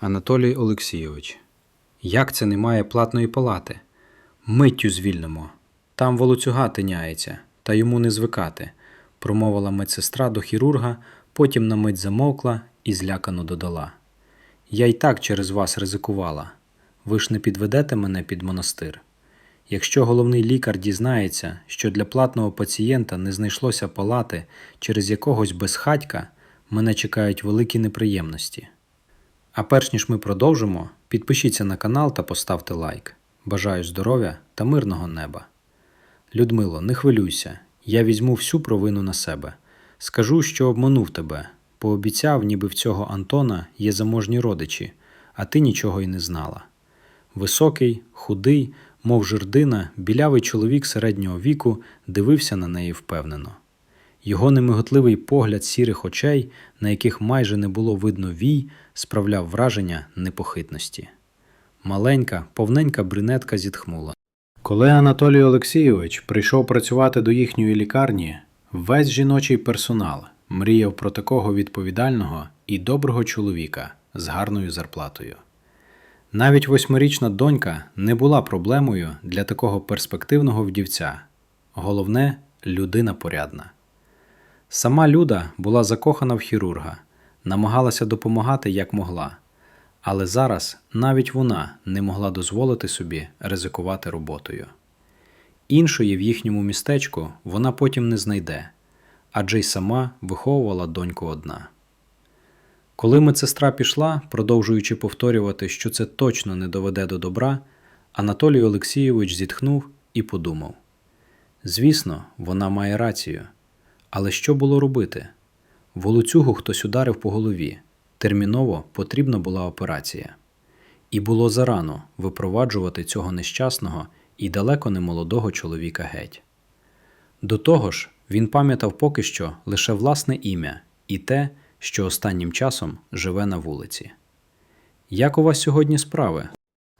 Анатолій Олексійович. Як це немає платної палати? Миттю звільнимо. Там волоцюга тиняється, та йому не звикати, промовила медсестра до хірурга, потім на мить замовкла і злякано додала. Я й так через вас ризикувала. Ви ж не підведете мене під монастир. Якщо головний лікар дізнається, що для платного пацієнта не знайшлося палати через якогось безхатька, мене чекають великі неприємності. А перш ніж ми продовжимо, підпишіться на канал та поставте лайк. Бажаю здоров'я та мирного неба. Людмило, не хвилюйся, я візьму всю провину на себе. Скажу, що обманув тебе, пообіцяв, ніби в цього Антона є заможні родичі, а ти нічого й не знала. Високий, худий, мов жердина, білявий чоловік середнього віку дивився на неї впевнено. Його немиготливий погляд сірих очей, на яких майже не було видно вій, справляв враження непохитності. Маленька, повненька брюнетка зітхнула. Коли Анатолій Олексійович прийшов працювати до їхньої лікарні, весь жіночий персонал мріяв про такого відповідального і доброго чоловіка з гарною зарплатою. Навіть восьмирічна донька не була проблемою для такого перспективного вдівця. Головне людина порядна. Сама Люда була закохана в хірурга, намагалася допомагати як могла, але зараз навіть вона не могла дозволити собі ризикувати роботою. Іншої в їхньому містечку вона потім не знайде, адже й сама виховувала доньку одна. Коли медсестра пішла, продовжуючи повторювати, що це точно не доведе до добра, Анатолій Олексійович зітхнув і подумав: звісно, вона має рацію. Але що було робити? Волоцюгу хтось ударив по голові. Терміново потрібна була операція. І було зарано випроваджувати цього нещасного і далеко не молодого чоловіка геть. До того ж, він пам'ятав поки що лише власне ім'я і те, що останнім часом живе на вулиці. Як у вас сьогодні справи?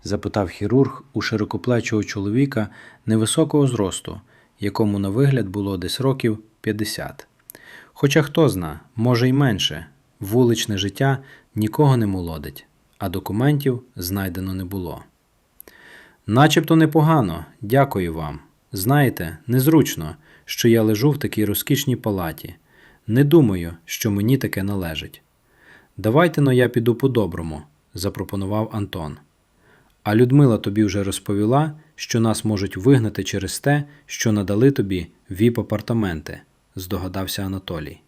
запитав хірург у широкоплечого чоловіка невисокого зросту, якому на вигляд було десь років 50. Хоча хто зна, може й менше, вуличне життя нікого не молодить, а документів знайдено не було. Начебто непогано, дякую вам. Знаєте, незручно, що я лежу в такій розкішній палаті. Не думаю, що мені таке належить. Давайте но я піду по-доброму, запропонував Антон. А Людмила тобі вже розповіла, що нас можуть вигнати через те, що надали тобі віп-апартаменти, здогадався Анатолій.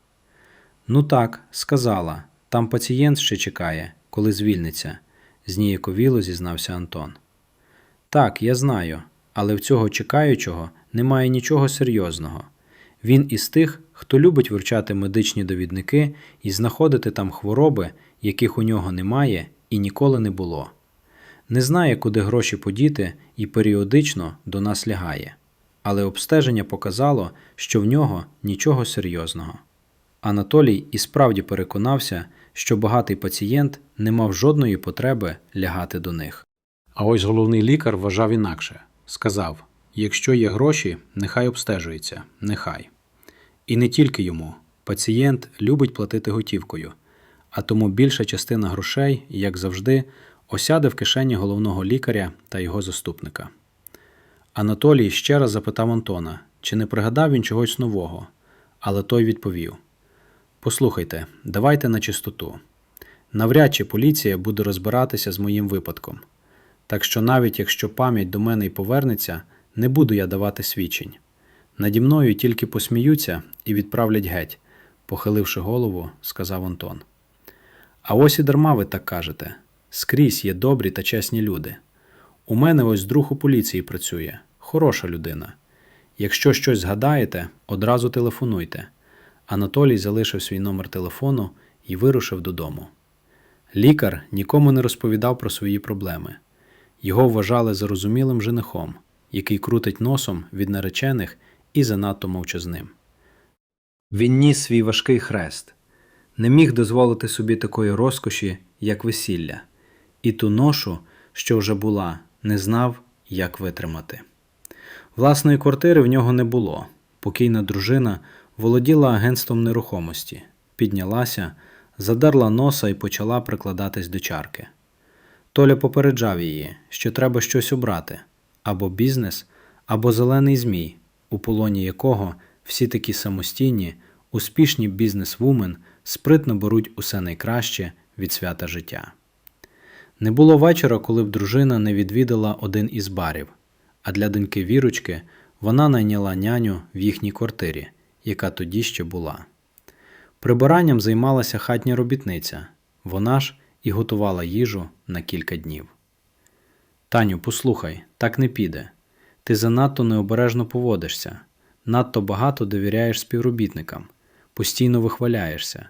Ну так, сказала, там пацієнт ще чекає, коли звільниться, зніяковіло зізнався Антон. Так, я знаю, але в цього чекаючого немає нічого серйозного. Він із тих, хто любить вивчати медичні довідники і знаходити там хвороби, яких у нього немає і ніколи не було. Не знає, куди гроші подіти і періодично до нас лягає. Але обстеження показало, що в нього нічого серйозного. Анатолій і справді переконався, що багатий пацієнт не мав жодної потреби лягати до них. А ось головний лікар вважав інакше сказав: якщо є гроші, нехай обстежується, нехай. І не тільки йому. Пацієнт любить платити готівкою, а тому більша частина грошей, як завжди, осяде в кишені головного лікаря та його заступника. Анатолій ще раз запитав Антона, чи не пригадав він чогось нового, але той відповів: Послухайте, давайте на чистоту. Навряд чи поліція буде розбиратися з моїм випадком. Так що навіть якщо пам'ять до мене й повернеться, не буду я давати свідчень. Наді мною тільки посміються і відправлять геть, похиливши голову, сказав Антон. А ось і дарма ви так кажете скрізь є добрі та чесні люди. У мене ось друг у поліції працює, хороша людина. Якщо щось згадаєте, одразу телефонуйте. Анатолій залишив свій номер телефону і вирушив додому. Лікар нікому не розповідав про свої проблеми. Його вважали зарозумілим женихом, який крутить носом від наречених і занадто мовчазним. Він ніс свій важкий хрест, не міг дозволити собі такої розкоші, як весілля, і ту ношу, що вже була, не знав, як витримати. Власної квартири в нього не було. Покійна дружина володіла агентством нерухомості, піднялася, задерла носа і почала прикладатись до чарки. Толя попереджав її, що треба щось обрати або бізнес, або зелений змій, у полоні якого всі такі самостійні, успішні бізнес-вумен спритно беруть усе найкраще від свята життя. Не було вечора, коли б дружина не відвідала один із барів, а для доньки Вірочки вона найняла няню в їхній квартирі, яка тоді ще була. Прибиранням займалася хатня робітниця, вона ж і готувала їжу на кілька днів. Таню, послухай, так не піде. Ти занадто необережно поводишся, надто багато довіряєш співробітникам, постійно вихваляєшся.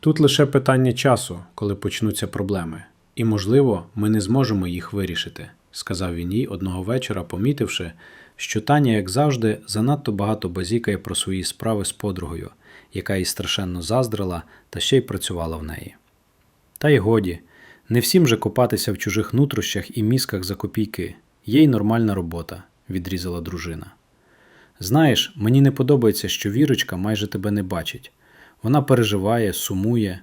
Тут лише питання часу, коли почнуться проблеми, і, можливо, ми не зможемо їх вирішити, сказав він їй одного вечора, помітивши, що Таня, як завжди, занадто багато базікає про свої справи з подругою, яка їй страшенно заздрила та ще й працювала в неї. Та й годі, не всім же копатися в чужих нутрощах і мізках за копійки. Є й нормальна робота, відрізала дружина. Знаєш, мені не подобається, що Вірочка майже тебе не бачить. Вона переживає, сумує.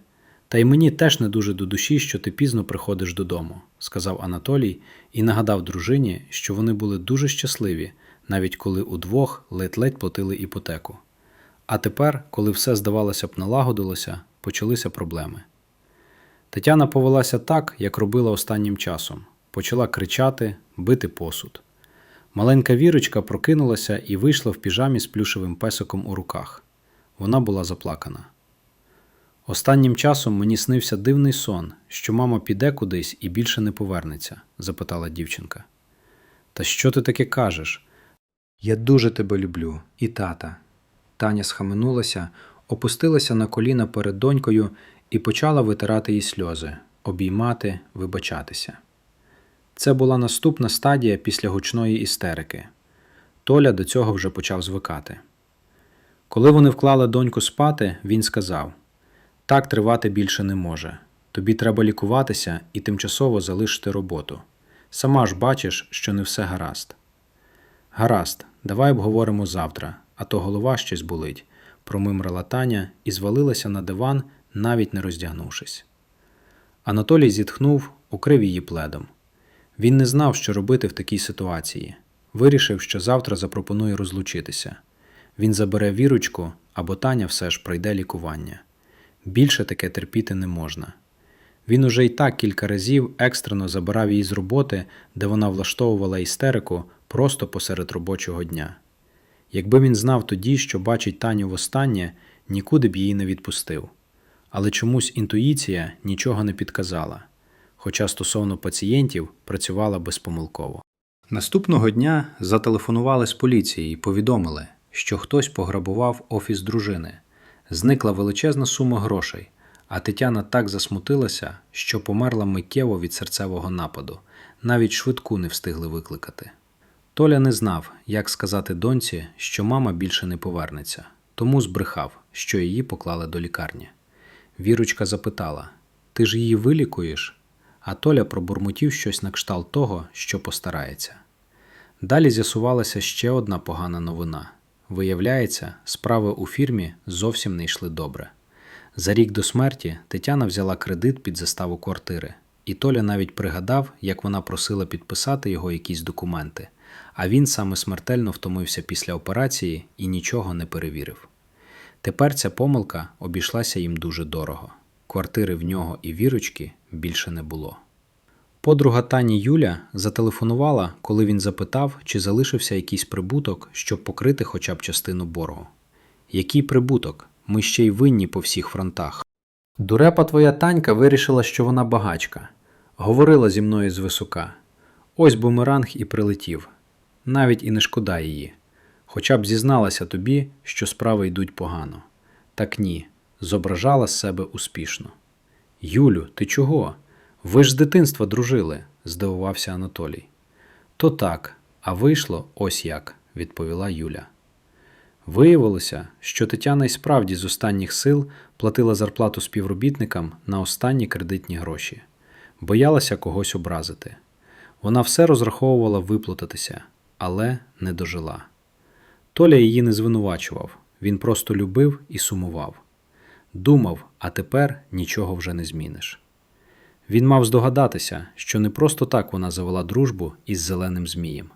Та й мені теж не дуже до душі, що ти пізно приходиш додому, сказав Анатолій і нагадав дружині, що вони були дуже щасливі, навіть коли удвох ледь-ледь платили іпотеку. А тепер, коли все здавалося б налагодилося, почалися проблеми. Тетяна повелася так, як робила останнім часом, почала кричати, бити посуд. Маленька вірочка прокинулася і вийшла в піжамі з плюшевим песиком у руках. Вона була заплакана. Останнім часом мені снився дивний сон, що мама піде кудись і більше не повернеться, запитала дівчинка. Та що ти таке кажеш? Я дуже тебе люблю, і тата. Таня схаменулася, опустилася на коліна перед донькою і почала витирати їй сльози, обіймати, вибачатися. Це була наступна стадія після гучної істерики. Толя до цього вже почав звикати. Коли вони вклали доньку спати, він сказав: так тривати більше не може. Тобі треба лікуватися і тимчасово залишити роботу. Сама ж бачиш, що не все гаразд. Гаразд, давай обговоримо завтра, а то голова щось болить, промимрила Таня і звалилася на диван, навіть не роздягнувшись. Анатолій зітхнув, укрив її пледом. Він не знав, що робити в такій ситуації. Вирішив, що завтра запропонує розлучитися. Він забере вірочку, або Таня все ж пройде лікування. Більше таке терпіти не можна. Він уже й так кілька разів екстрено забирав її з роботи, де вона влаштовувала істерику просто посеред робочого дня. Якби він знав тоді, що бачить Таню востаннє, нікуди б її не відпустив. Але чомусь інтуїція нічого не підказала, хоча стосовно пацієнтів працювала безпомилково. Наступного дня зателефонували з поліції і повідомили, що хтось пограбував офіс дружини. Зникла величезна сума грошей, а Тетяна так засмутилася, що померла миттєво від серцевого нападу, навіть швидку не встигли викликати. Толя не знав, як сказати доньці, що мама більше не повернеться, тому збрехав, що її поклали до лікарні. Вірочка запитала: Ти ж її вилікуєш? А Толя пробурмотів щось на кшталт того, що постарається. Далі з'ясувалася ще одна погана новина. Виявляється, справи у фірмі зовсім не йшли добре. За рік до смерті Тетяна взяла кредит під заставу квартири, і Толя навіть пригадав, як вона просила підписати його якісь документи, а він саме смертельно втомився після операції і нічого не перевірив. Тепер ця помилка обійшлася їм дуже дорого. Квартири в нього і вірочки більше не було. Подруга Тані Юля зателефонувала, коли він запитав, чи залишився якийсь прибуток, щоб покрити хоча б частину боргу. Який прибуток? Ми ще й винні по всіх фронтах. Дурепа твоя танька вирішила, що вона багачка. Говорила зі мною звисока. Ось бумеранг і прилетів. Навіть і не шкода її. Хоча б зізналася тобі, що справи йдуть погано. Так ні, зображала з себе успішно. Юлю, ти чого? Ви ж з дитинства дружили, здивувався Анатолій. То так, а вийшло ось як, відповіла Юля. Виявилося, що Тетяна й справді з останніх сил платила зарплату співробітникам на останні кредитні гроші, боялася когось образити. Вона все розраховувала виплататися, але не дожила. Толя її не звинувачував, він просто любив і сумував. Думав, а тепер нічого вже не зміниш. Він мав здогадатися, що не просто так вона завела дружбу із зеленим змієм.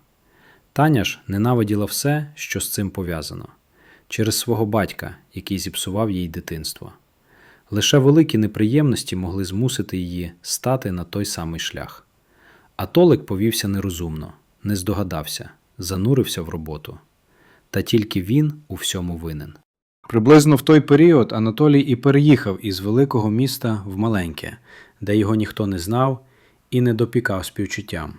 Таня ж ненавиділа все, що з цим пов'язано, через свого батька, який зіпсував їй дитинство. Лише великі неприємності могли змусити її стати на той самий шлях. А Толик повівся нерозумно, не здогадався, занурився в роботу. Та тільки він у всьому винен. Приблизно в той період Анатолій і переїхав із великого міста в маленьке, де його ніхто не знав і не допікав співчуттям.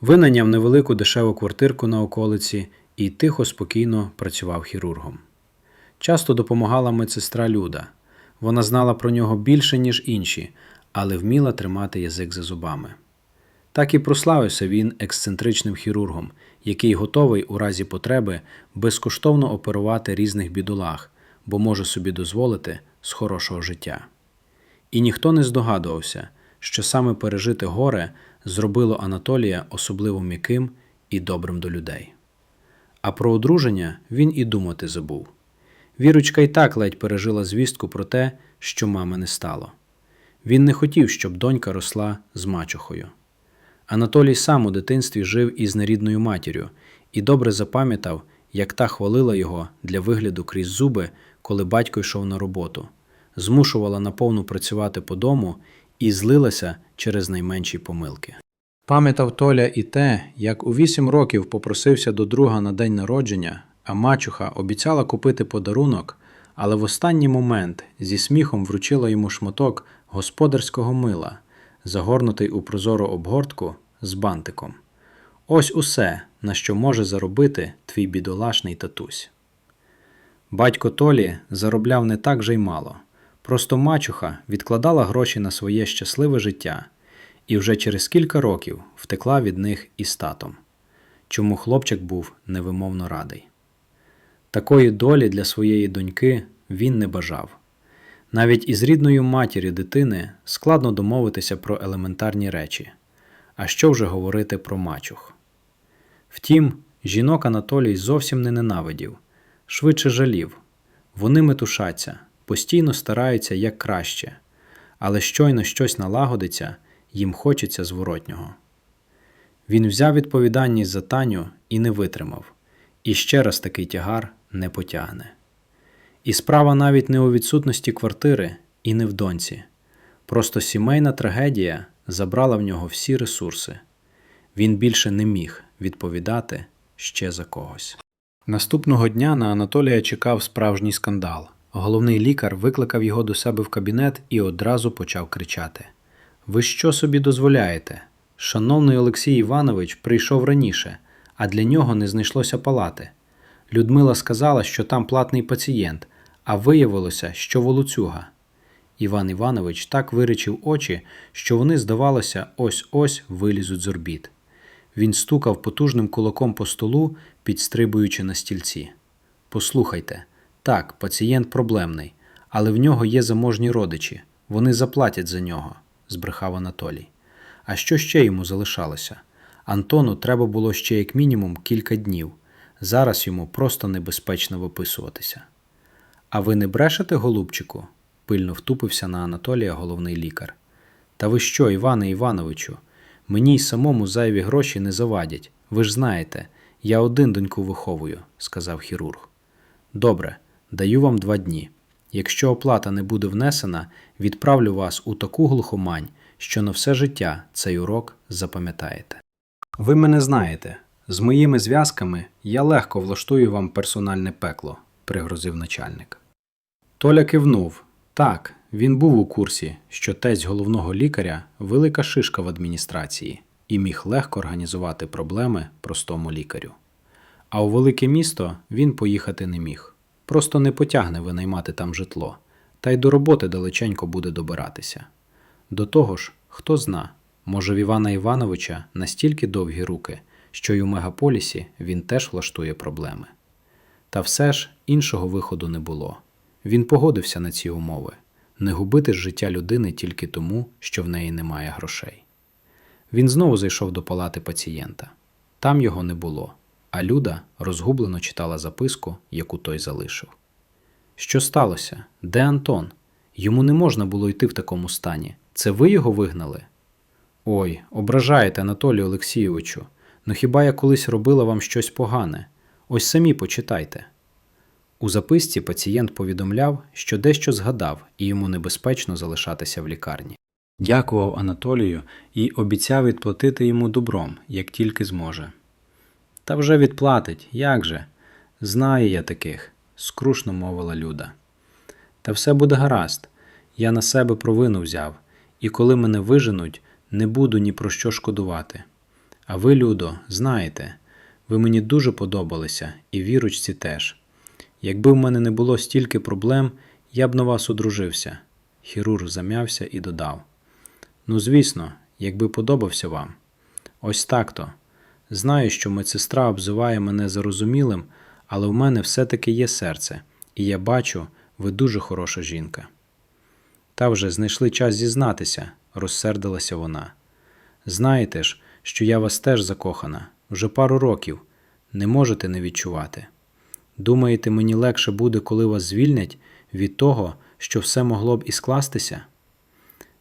Винайняв невелику дешеву квартирку на околиці і тихо, спокійно працював хірургом. Часто допомагала медсестра Люда. Вона знала про нього більше, ніж інші, але вміла тримати язик за зубами. Так і прославився він ексцентричним хірургом, який готовий у разі потреби безкоштовно оперувати різних бідолах, бо може собі дозволити з хорошого життя. І ніхто не здогадувався, що саме пережите горе зробило Анатолія особливо м'яким і добрим до людей. А про одруження він і думати забув. Вірочка й так ледь пережила звістку про те, що мами не стало. Він не хотів, щоб донька росла з мачухою. Анатолій сам у дитинстві жив із нерідною матір'ю і добре запам'ятав, як та хвалила його для вигляду крізь зуби, коли батько йшов на роботу, змушувала наповну працювати по дому і злилася через найменші помилки. Пам'ятав Толя і те, як у вісім років попросився до друга на день народження, а мачуха обіцяла купити подарунок, але в останній момент зі сміхом вручила йому шматок господарського мила, загорнутий у прозору обгортку з бантиком. Ось усе, на що може заробити твій бідолашний татусь. Батько Толі заробляв не так же й мало. Просто мачуха відкладала гроші на своє щасливе життя і вже через кілька років втекла від них із татом, чому хлопчик був невимовно радий. Такої долі для своєї доньки він не бажав. Навіть із рідною матір'ю дитини складно домовитися про елементарні речі, а що вже говорити про мачух. Втім, жінок Анатолій зовсім не ненавидів, швидше жалів. Вони метушаться, постійно стараються як краще, але щойно щось налагодиться, їм хочеться зворотнього. Він взяв відповідальність за Таню і не витримав, і ще раз такий тягар не потягне. І справа навіть не у відсутності квартири і не в доньці. Просто сімейна трагедія забрала в нього всі ресурси. Він більше не міг відповідати ще за когось. Наступного дня на Анатолія чекав справжній скандал. Головний лікар викликав його до себе в кабінет і одразу почав кричати: Ви що собі дозволяєте? Шановний Олексій Іванович прийшов раніше, а для нього не знайшлося палати. Людмила сказала, що там платний пацієнт, а виявилося, що волоцюга. Іван Іванович так виричив очі, що вони, здавалося, ось ось вилізуть з орбіт. Він стукав потужним кулаком по столу, підстрибуючи на стільці. Послухайте, так, пацієнт проблемний, але в нього є заможні родичі, вони заплатять за нього, збрехав Анатолій. А що ще йому залишалося? Антону треба було ще як мінімум кілька днів. Зараз йому просто небезпечно виписуватися. А ви не брешете, голубчику? пильно втупився на Анатолія головний лікар. Та ви що, Іване Івановичу? Мені й самому зайві гроші не завадять. Ви ж знаєте, я один доньку виховую, сказав хірург. Добре, даю вам два дні. Якщо оплата не буде внесена, відправлю вас у таку глухомань, що на все життя цей урок запам'ятаєте. Ви мене знаєте. З моїми зв'язками я легко влаштую вам персональне пекло, пригрозив начальник. Толя кивнув. Так, він був у курсі, що тесть головного лікаря велика шишка в адміністрації і міг легко організувати проблеми простому лікарю. А у велике місто він поїхати не міг. Просто не потягне винаймати там житло, та й до роботи далеченько буде добиратися. До того ж, хто зна, може в Івана Івановича настільки довгі руки, що й у мегаполісі він теж влаштує проблеми. Та все ж іншого виходу не було. Він погодився на ці умови не губити життя людини тільки тому, що в неї немає грошей. Він знову зайшов до палати пацієнта. Там його не було, а Люда розгублено читала записку, яку той залишив. Що сталося? Де Антон? Йому не можна було йти в такому стані. Це ви його вигнали? Ой, ображаєте, Анатолію Олексійовичу. Ну хіба я колись робила вам щось погане? Ось самі почитайте. У записці пацієнт повідомляв, що дещо згадав і йому небезпечно залишатися в лікарні. Дякував Анатолію і обіцяв відплатити йому добром, як тільки зможе. Та вже відплатить, як же? Знаю я таких, скрушно мовила Люда. Та все буде гаразд. Я на себе провину взяв, і коли мене виженуть, не буду ні про що шкодувати. А ви, Людо, знаєте, ви мені дуже подобалися, і віручці теж. Якби в мене не було стільки проблем, я б на вас одружився. Хірург зам'явся і додав. Ну, звісно, якби подобався вам. Ось так то. Знаю, що медсестра обзиває мене зарозумілим, але в мене все-таки є серце, і я бачу, ви дуже хороша жінка. Та вже знайшли час зізнатися, розсердилася вона. Знаєте ж, що я вас теж закохана, вже пару років, не можете не відчувати. Думаєте, мені легше буде, коли вас звільнять від того, що все могло б і скластися?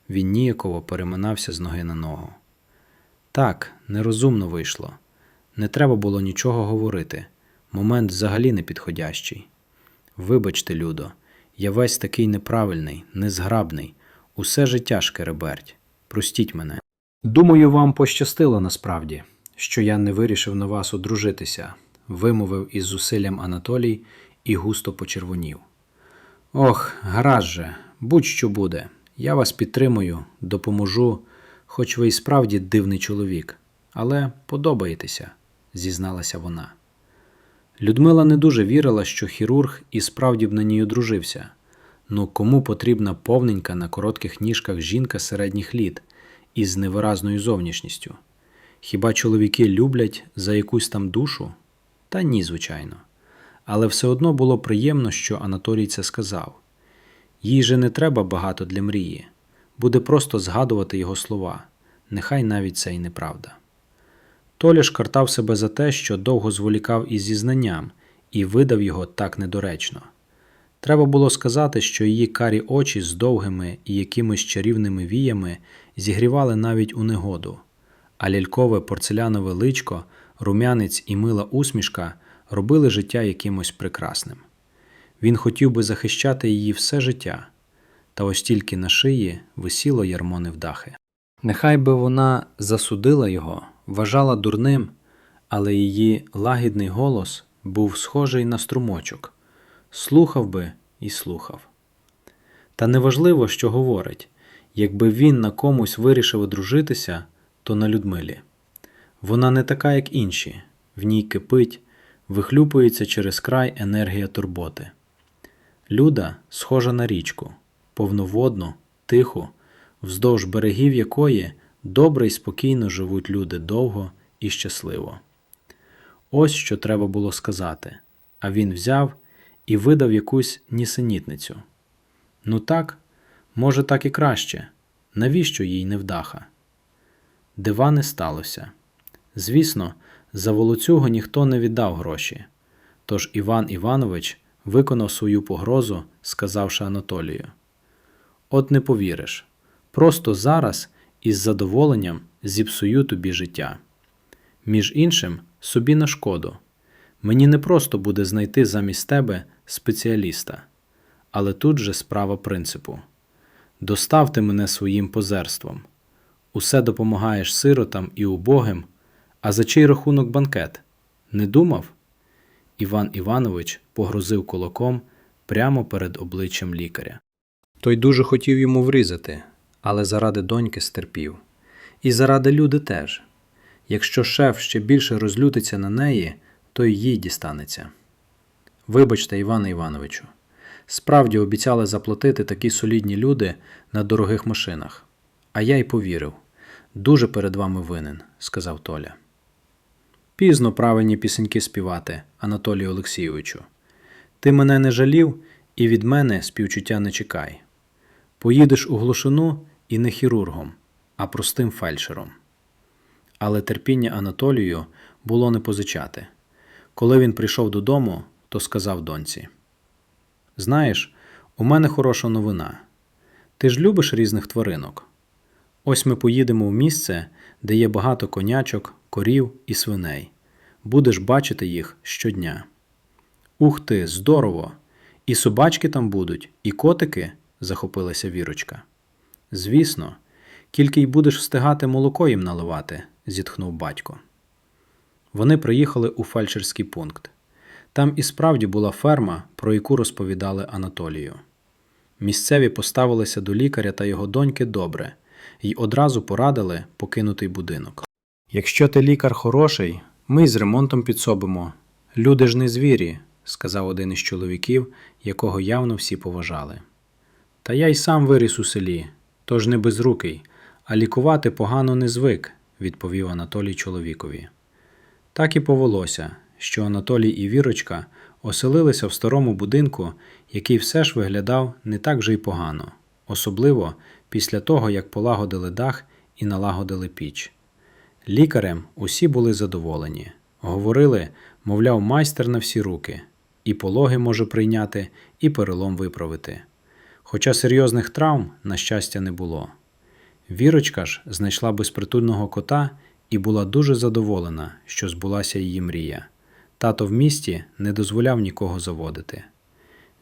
Він ніяково переминався з ноги на ногу. Так, нерозумно вийшло. Не треба було нічого говорити. Момент взагалі непідходящий. Вибачте, Людо, я весь такий неправильний, незграбний, усе життя шкереберть. Простіть мене. Думаю, вам пощастило насправді, що я не вирішив на вас одружитися, вимовив із зусиллям Анатолій і густо почервонів. Ох, гаразд же, будь-що буде. Я вас підтримую, допоможу, хоч ви і справді дивний чоловік, але подобаєтеся, зізналася вона. Людмила не дуже вірила, що хірург і справді б на ній одружився. Ну кому потрібна повненька на коротких ніжках жінка середніх літ із невиразною зовнішністю? Хіба чоловіки люблять за якусь там душу? Та ні, звичайно. Але все одно було приємно, що Анатолій це сказав. Їй же не треба багато для мрії, буде просто згадувати його слова, нехай навіть це й неправда. Толя шкартав себе за те, що довго зволікав із зізнанням і видав його так недоречно. Треба було сказати, що її карі очі з довгими і якимись чарівними віями зігрівали навіть у негоду, а лялькове порцелянове личко, рум'янець і мила усмішка робили життя якимось прекрасним. Він хотів би захищати її все життя, та ось тільки на шиї висіло ярмо невдахи. Нехай би вона засудила його, вважала дурним, але її лагідний голос був схожий на струмочок, слухав би і слухав. Та неважливо, що говорить, якби він на комусь вирішив одружитися, то на Людмилі. Вона не така, як інші, в ній кипить, вихлюпується через край енергія турботи. Люда схожа на річку, повноводну, тиху, вздовж берегів якої добре й спокійно живуть люди довго і щасливо. Ось що треба було сказати, а він взяв і видав якусь нісенітницю. Ну так, може, так і краще. Навіщо їй невдаха? Дива не сталося. Звісно, за волоцюгу ніхто не віддав гроші. Тож Іван Іванович виконав свою погрозу, сказавши Анатолію: От не повіриш, просто зараз із задоволенням зіпсую тобі життя. Між іншим, собі на шкоду. Мені не просто буде знайти замість тебе спеціаліста, але тут же справа принципу доставте мене своїм позерством. Усе допомагаєш сиротам і убогим, а за чий рахунок банкет? Не думав? Іван Іванович погрозив кулаком прямо перед обличчям лікаря. Той дуже хотів йому врізати, але заради доньки стерпів. І заради люди теж. Якщо шеф ще більше розлютиться на неї, то й їй дістанеться. Вибачте, Іване Івановичу, справді обіцяли заплатити такі солідні люди на дорогих машинах. А я й повірив. Дуже перед вами винен, сказав Толя. Пізно правильні пісеньки співати, Анатолію Олексійовичу. Ти мене не жалів і від мене співчуття не чекай. Поїдеш у глушину і не хірургом, а простим фельдшером. Але терпіння Анатолію було не позичати. Коли він прийшов додому, то сказав доньці: Знаєш, у мене хороша новина. Ти ж любиш різних тваринок. Ось ми поїдемо в місце, де є багато конячок, корів і свиней. Будеш бачити їх щодня. Ух ти, здорово! І собачки там будуть, і котики, захопилася вірочка. Звісно, тільки й будеш встигати молоко їм наливати, зітхнув батько. Вони приїхали у фельдшерський пункт. Там і справді була ферма, про яку розповідали Анатолію. Місцеві поставилися до лікаря та його доньки добре й одразу порадили покинутий будинок. Якщо ти лікар хороший, ми з ремонтом підсобимо. Люди ж не звірі, сказав один із чоловіків, якого явно всі поважали. Та я й сам виріс у селі, тож не безрукий, а лікувати погано не звик, відповів Анатолій чоловікові. Так і повелося, що Анатолій і Вірочка оселилися в старому будинку, який все ж виглядав не так вже й погано, особливо після того, як полагодили дах і налагодили піч. Лікарем усі були задоволені. Говорили, мовляв, майстер на всі руки, і пологи може прийняти, і перелом виправити. Хоча серйозних травм, на щастя, не було. Вірочка ж знайшла безпритульного кота і була дуже задоволена, що збулася її мрія. Тато в місті не дозволяв нікого заводити.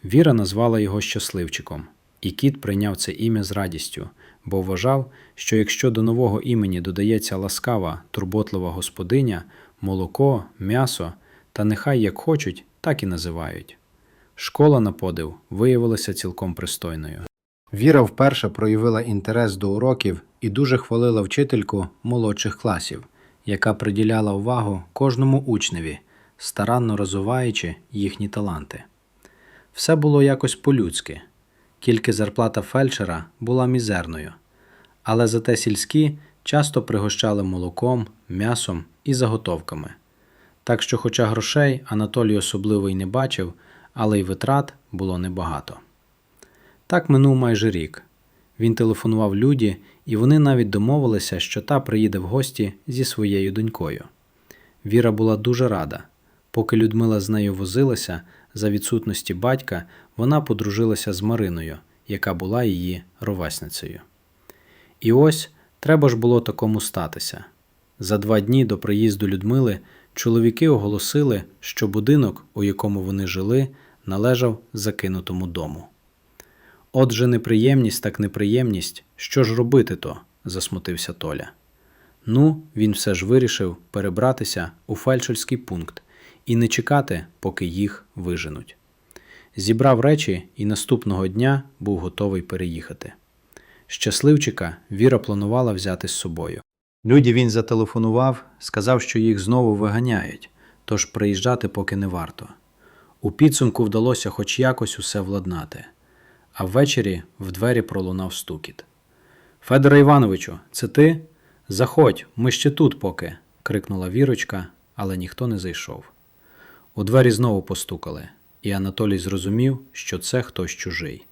Віра назвала його щасливчиком, і кіт прийняв це ім'я з радістю, бо вважав, що якщо до нового імені додається ласкава, турботлива господиня, молоко, м'ясо, та нехай як хочуть, так і називають. Школа на подив виявилася цілком пристойною. Віра вперше проявила інтерес до уроків і дуже хвалила вчительку молодших класів, яка приділяла увагу кожному учневі, старанно розвиваючи їхні таланти. Все було якось по-людськи, тільки зарплата фельдшера була мізерною, але зате сільські часто пригощали молоком, м'ясом і заготовками. Так що, хоча грошей Анатолій особливо й не бачив, але й витрат було небагато. Так минув майже рік. Він телефонував Люді, і вони навіть домовилися, що та приїде в гості зі своєю донькою. Віра була дуже рада. Поки Людмила з нею возилася, за відсутності батька, вона подружилася з Мариною, яка була її ровесницею. І ось треба ж було такому статися. За два дні до приїзду Людмили чоловіки оголосили, що будинок, у якому вони жили, належав закинутому дому. Отже, неприємність так неприємність, що ж робити то? засмутився Толя. Ну, він все ж вирішив перебратися у фельдшерський пункт і не чекати, поки їх виженуть. Зібрав речі і наступного дня був готовий переїхати. Щасливчика Віра планувала взяти з собою. Люді він зателефонував, сказав, що їх знову виганяють, тож приїжджати поки не варто. У підсумку вдалося хоч якось усе владнати, а ввечері в двері пролунав стукіт. Федоре Івановичу, це ти? Заходь, ми ще тут поки. крикнула Вірочка, але ніхто не зайшов. У двері знову постукали, і Анатолій зрозумів, що це хтось чужий.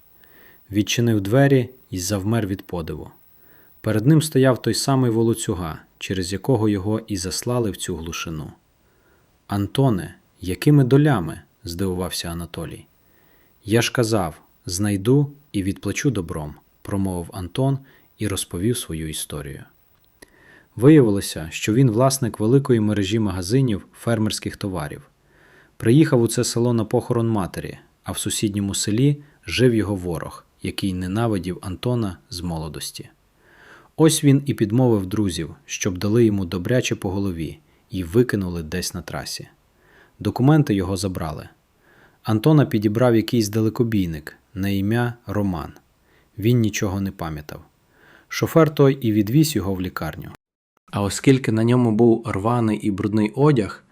Відчинив двері і завмер від подиву. Перед ним стояв той самий волоцюга, через якого його і заслали в цю глушину. Антоне, якими долями? Здивувався Анатолій. Я ж казав знайду і відплачу добром, промовив Антон і розповів свою історію. Виявилося, що він власник великої мережі магазинів фермерських товарів. Приїхав у це село на похорон матері, а в сусідньому селі жив його ворог, який ненавидів Антона з молодості. Ось він і підмовив друзів, щоб дали йому добряче по голові і викинули десь на трасі. Документи його забрали. Антона підібрав якийсь далекобійник на ім'я Роман. Він нічого не пам'ятав. Шофер той і відвіз його в лікарню. А оскільки на ньому був рваний і брудний одяг,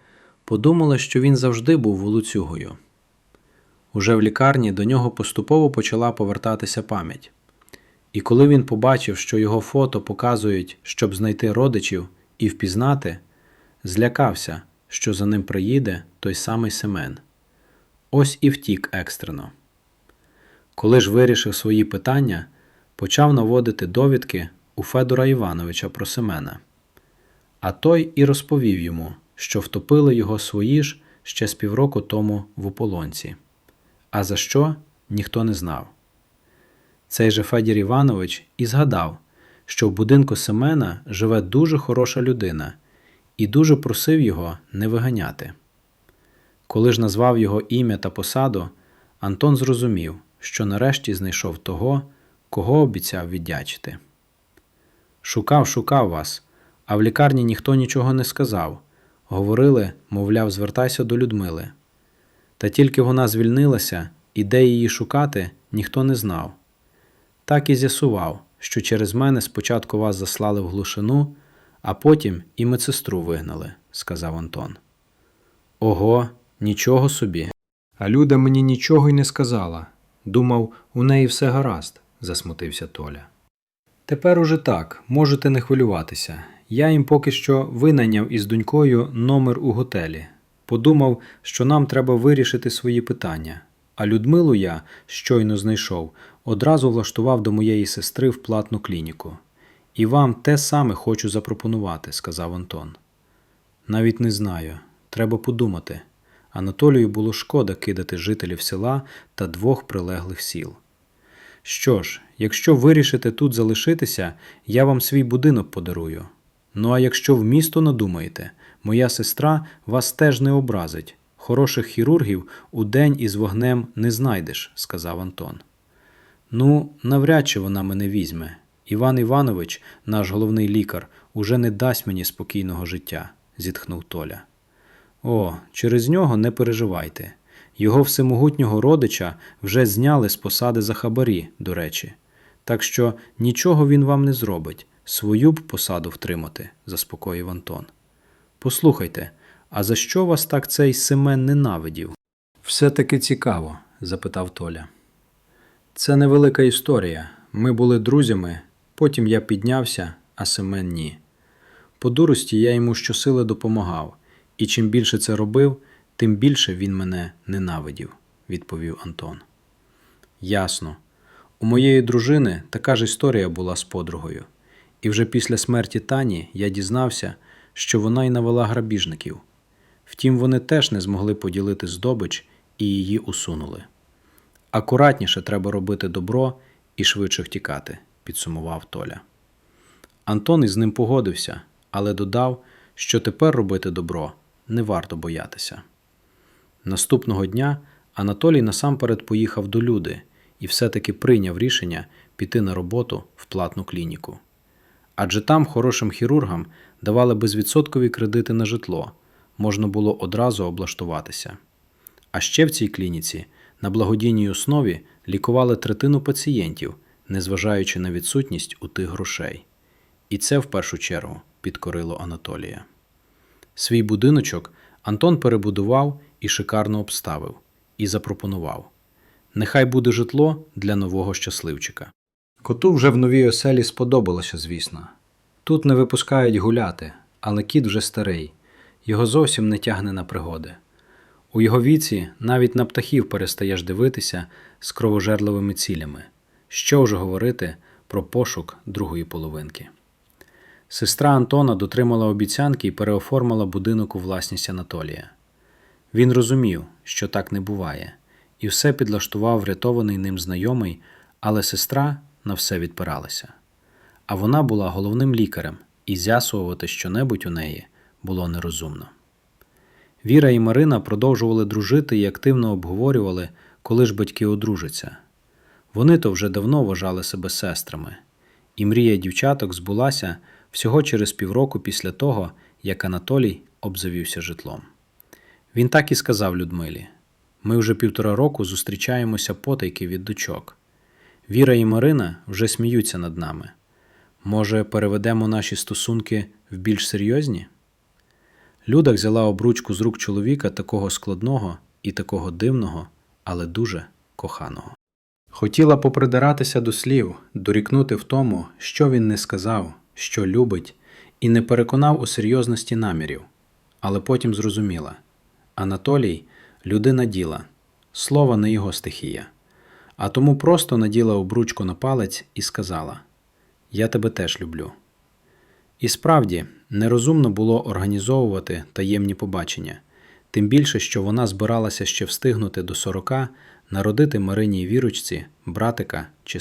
подумали, що він завжди був волоцюгою. Уже в лікарні до нього поступово почала повертатися пам'ять. І коли він побачив, що його фото показують, щоб знайти родичів і впізнати, злякався, що за ним приїде той самий Семен. Ось і втік екстрено. Коли ж вирішив свої питання, почав наводити довідки у Федора Івановича про Семена. А той і розповів йому, що втопили його свої ж ще з півроку тому в ополонці. А за що ніхто не знав. Цей же Федір Іванович і згадав, що в будинку Семена живе дуже хороша людина, і дуже просив його не виганяти. Коли ж назвав його ім'я та посаду, Антон зрозумів, що нарешті знайшов того, кого обіцяв віддячити. Шукав, шукав вас, а в лікарні ніхто нічого не сказав. Говорили, мовляв, звертайся до Людмили. Та тільки вона звільнилася, і де її шукати, ніхто не знав. Так і з'ясував, що через мене спочатку вас заслали в глушину, а потім і медсестру вигнали, сказав Антон. Ого, нічого собі. А Люда мені нічого й не сказала. Думав, у неї все гаразд, засмутився Толя. Тепер уже так, можете не хвилюватися. Я їм поки що винайняв із донькою номер у готелі. Подумав, що нам треба вирішити свої питання. А Людмилу я, щойно знайшов, одразу влаштував до моєї сестри в платну клініку. І вам те саме хочу запропонувати, сказав Антон. Навіть не знаю. Треба подумати. Анатолію було шкода кидати жителів села та двох прилеглих сіл. Що ж, якщо вирішите тут залишитися, я вам свій будинок подарую. Ну а якщо в місто надумаєте, моя сестра вас теж не образить. Хороших хірургів у день із вогнем не знайдеш, сказав Антон. Ну, навряд чи вона мене візьме. Іван Іванович, наш головний лікар, уже не дасть мені спокійного життя, зітхнув Толя. О, через нього не переживайте. Його всемогутнього родича вже зняли з посади за хабарі, до речі. Так що нічого він вам не зробить, свою б посаду втримати, заспокоїв Антон. Послухайте, а за що вас так цей Семен ненавидів? Все таки цікаво, запитав Толя. Це невелика історія. Ми були друзями, потім я піднявся, а Семен ні. По дурості я йому щосили допомагав, і чим більше це робив, тим більше він мене ненавидів, відповів Антон. Ясно. У моєї дружини така ж історія була з подругою, і вже після смерті Тані я дізнався, що вона й навела грабіжників. Втім, вони теж не змогли поділити здобич і її усунули. Акуратніше треба робити добро і швидше втікати, підсумував Толя. Антон із ним погодився, але додав, що тепер робити добро не варто боятися. Наступного дня Анатолій насамперед поїхав до Люди і все-таки прийняв рішення піти на роботу в платну клініку. Адже там хорошим хірургам давали безвідсоткові кредити на житло, можна було одразу облаштуватися. А ще в цій клініці на благодійній основі лікували третину пацієнтів, незважаючи на відсутність у тих грошей. І це в першу чергу підкорило Анатолія. Свій будиночок Антон перебудував і шикарно обставив, і запропонував: нехай буде житло для нового щасливчика. Коту вже в новій оселі сподобалося, звісно. Тут не випускають гуляти, але кіт вже старий, його зовсім не тягне на пригоди. У його віці навіть на птахів перестаєш дивитися з кровожерливими цілями. Що вже говорити про пошук другої половинки. Сестра Антона дотримала обіцянки і переоформила будинок у власність Анатолія. Він розумів, що так не буває, і все підлаштував врятований ним знайомий, але сестра на все відпиралася. А вона була головним лікарем, і з'ясувати щонебудь у неї було нерозумно. Віра і Марина продовжували дружити і активно обговорювали, коли ж батьки одружаться. Вони то вже давно вважали себе сестрами, і мрія дівчаток збулася всього через півроку після того, як Анатолій обзавівся житлом. Він так і сказав Людмилі: ми вже півтора року зустрічаємося потайки від дочок. Віра і Марина вже сміються над нами. Може, переведемо наші стосунки в більш серйозні? Люда взяла обручку з рук чоловіка такого складного і такого дивного, але дуже коханого. Хотіла попридиратися до слів, дорікнути в тому, що він не сказав, що любить, і не переконав у серйозності намірів, але потім зрозуміла. Анатолій людина діла, слово не його стихія, а тому просто наділа обручку на палець і сказала: Я тебе теж люблю. І справді, нерозумно було організовувати таємні побачення, тим більше, що вона збиралася ще встигнути до сорока народити Марині вірочці, братика чи